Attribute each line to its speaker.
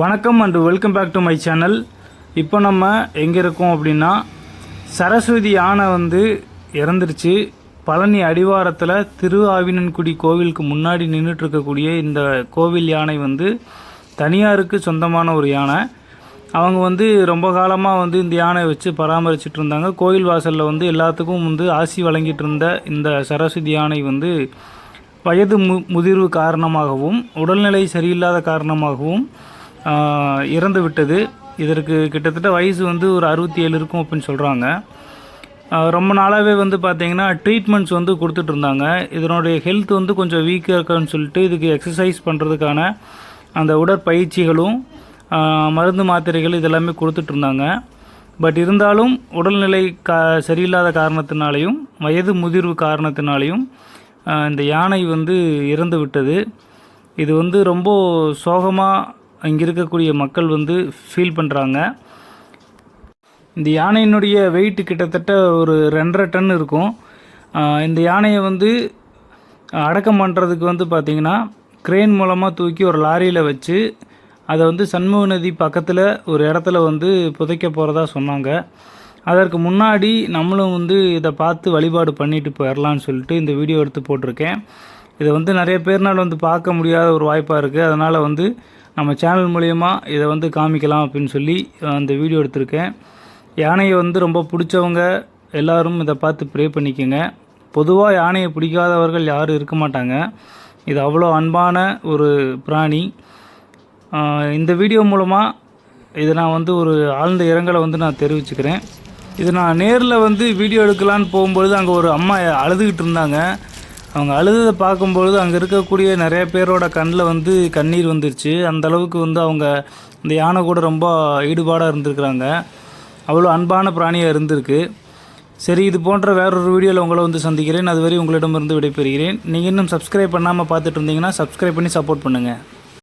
Speaker 1: வணக்கம் and welcome back to my channel இப்போ நம்ம எங்கே இருக்கோம் அப்படின்னா சரஸ்வதி யானை வந்து இறந்துருச்சு. பழனி அடிவாரத்தில் திரு ஆவினன்குடி கோவிலுக்கு முன்னாடி நின்றுட்டு இருக்கக்கூடிய இந்த கோவில் யானை வந்து தனியாருக்கு சொந்தமான ஒரு யானை. அவங்க வந்து ரொம்ப காலமாக வந்து இந்த யானை வச்சு பராமரிச்சுட்டு இருந்தாங்க கோயில் வாசலில் வந்து எல்லாத்துக்கும் வந்து ஆசி வழங்கிட்டு இருந்த இந்த சரஸ்வதி யானை வந்து வயது மு முதிர்வு காரணமாகவும் உடல்நிலை சரியில்லாத காரணமாகவும் இறந்து விட்டது. இதற்கு கிட்டத்தட்ட வயசு வந்து ஒரு அறுபத்தி ஏழு இருக்கும் அப்படின்னு சொல்கிறாங்க ரொம்ப நாளாகவே வந்து பார்த்தீங்கன்னா ட்ரீட்மெண்ட்ஸ் வந்து கொடுத்துட்டு இருந்தாங்க. இதனுடைய ஹெல்த் வந்து கொஞ்சம் வீக்காக இருக்குன்னு சொல்லிட்டு இதுக்கு எக்ஸசைஸ் பண்ணுறதுக்கான அந்த உடற்பயிற்சிகளும் மருந்து மாத்திரைகள் இதெல்லாமே கொடுத்துட்டு இருந்தாங்க. பட் இருந்தாலும் உடல்நிலை கா சரியில்லாத காரணத்தினாலையும் வயது முதிர்வு காரணத்தினாலையும் இந்த யானை வந்து இறந்து விட்டது. இது வந்து ரொம்ப சோகமாக இங்கே இருக்கக்கூடிய மக்கள் வந்து ஃபீல் பண்ணுறாங்க இந்த யானையினுடைய வெயிட் கிட்டத்தட்ட ஒரு ரெண்டரை டன் இருக்கும். இந்த யானையை வந்து அடக்கம் பண்ணுறதுக்கு வந்து பார்த்திங்கன்னா க்ரெயின் மூலமாக தூக்கி ஒரு லாரியில் வச்சு அதை வந்து சண்முக நதி பக்கத்தில் ஒரு இடத்துல வந்து புதைக்க போகிறதா சொன்னாங்க. அதற்கு முன்னாடி நம்மளும் வந்து இதை பார்த்து வழிபாடு பண்ணிட்டு போயிடலான்னு சொல்லிட்டு இந்த வீடியோ எடுத்து போட்டிருக்கேன். இதை வந்து நிறைய பேர்னால் வந்து பார்க்க முடியாத ஒரு வாய்ப்பாக இருக்குது அதனால் வந்து நம்ம சேனல் மூலயமா இதை வந்து காமிக்கலாம் அப்படின்னு சொல்லி அந்த வீடியோ எடுத்திருக்கேன். யானையை வந்து ரொம்ப பிடிச்சவங்க எல்லாரும் இதை பார்த்து ப்ரே பண்ணிக்கோங்க. பொதுவாக யானையை பிடிக்காதவர்கள் யாரும் இருக்க மாட்டாங்க. இது அவ்வளோ அன்பான ஒரு பிராணி. இந்த வீடியோ மூலமாக இதை நான் வந்து ஒரு ஆழ்ந்த இரங்கலை வந்து நான் தெரிவிச்சுக்கிறேன். இது நான் நேரில் வந்து வீடியோ எடுக்கலான்னு போகும்பொழுது அங்கே ஒரு அம்மா அழுதுகிட்டு இருந்தாங்க. அவங்க அழுததை பார்க்கும்பொழுது அங்கே இருக்கக்கூடிய நிறைய பேரோட கண்ணில் வந்து கண்ணீர் வந்துருச்சு. அந்த அளவுக்கு வந்து அவங்க இந்த யானை கூட ரொம்ப ஈடுபாடாக இருந்திருக்கிறாங்க. அவ்வளோ அன்பான பிராணியாக இருந்திருக்கு. சரி இது போன்ற வேறொரு வீடியோவில் உங்களை வந்து சந்திக்கிறேன். அதுவரை உங்களிடமிருந்து விடைபெறுகிறேன். நீங்கள் இன்னும் சப்ஸ்கிரைப் பண்ணாமல் பார்த்துட்டு இருந்தீங்கன்னா சப்ஸ்கிரைப் பண்ணி சப்போர்ட் பண்ணுங்கள்